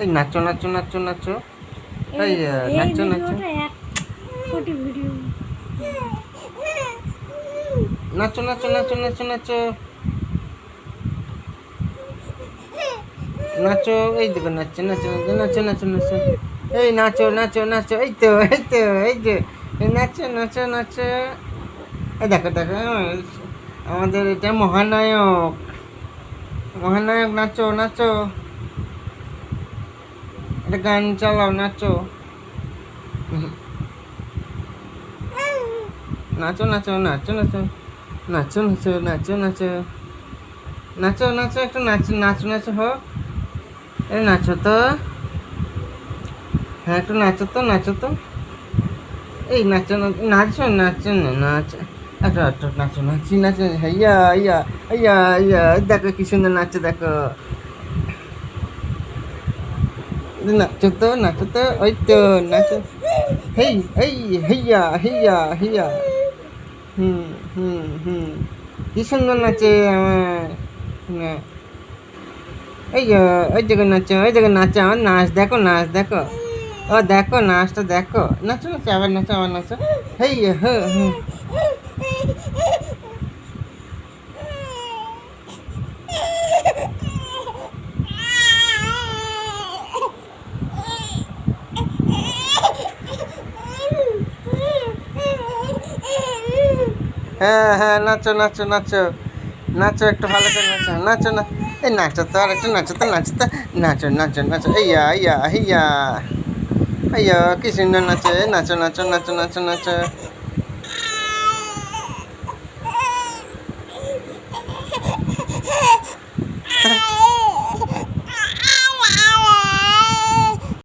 এই নাচো নাচো নাচো নাচো এই নাচো নাচো কোটি ভিডিও নাচো নাচো নাচো নাচো নাচো নাচো এই দেখো নাচো নাচো নাচো নাচো নাচো নাচো এই নাচো নাচো নাচো এই তো এই তো এই যে এই নাচো নাচো নাচো এই দেখো দেখো আমাদের এটা মহানায়ক মহানায়ক নাচো নাচো একটা গান চালাও, নাচো। নাচো নাচো নাচো নাচো। নাচো নাচো নাচো নাচো। নাচো নাচো, একটু নাচ নাচো নাচো হোক। এই নাচো তো। হ্যাঁ একটু নাচো তো নাচো তো। এই নাচো নাচো নাচো, নাচ। একটু একটু নাচো, নাচি, নাচো। হাইয়া হাইয়া হাইয়া হাইয়া। দেখো কি সুন্দর নাচো দেখো। নাচো তো নাচো তো ওই তো নাচো হেই হেই, হেইয়া হেইয়া হেইয়া। হুম হুম হুম। কি সুন্দর নাচে আমার। এই ওই জায়গা নাচো, ওই জায়গা নাচো, আমার নাচ দেখো নাচ দেখো। ও দেখো, নাচটা দেখো। নাচো নাচো, আবার নাচো আবার নাচো। হেই হ্যাঁ হ্যাঁ হ্যাঁ হ্যাঁ নাচো নাচো নাচো। নাচো একটু ভালো করে নাচো। নাচো না এই নাচো তো, আর একটু নাচো তো নাচো তো। নাচো নাচো নাচো। ইয়া ইয়া ইয়া ইয়া কি সুন্দর নাচে। নাচো নাচো নাচো নাচো নাচো।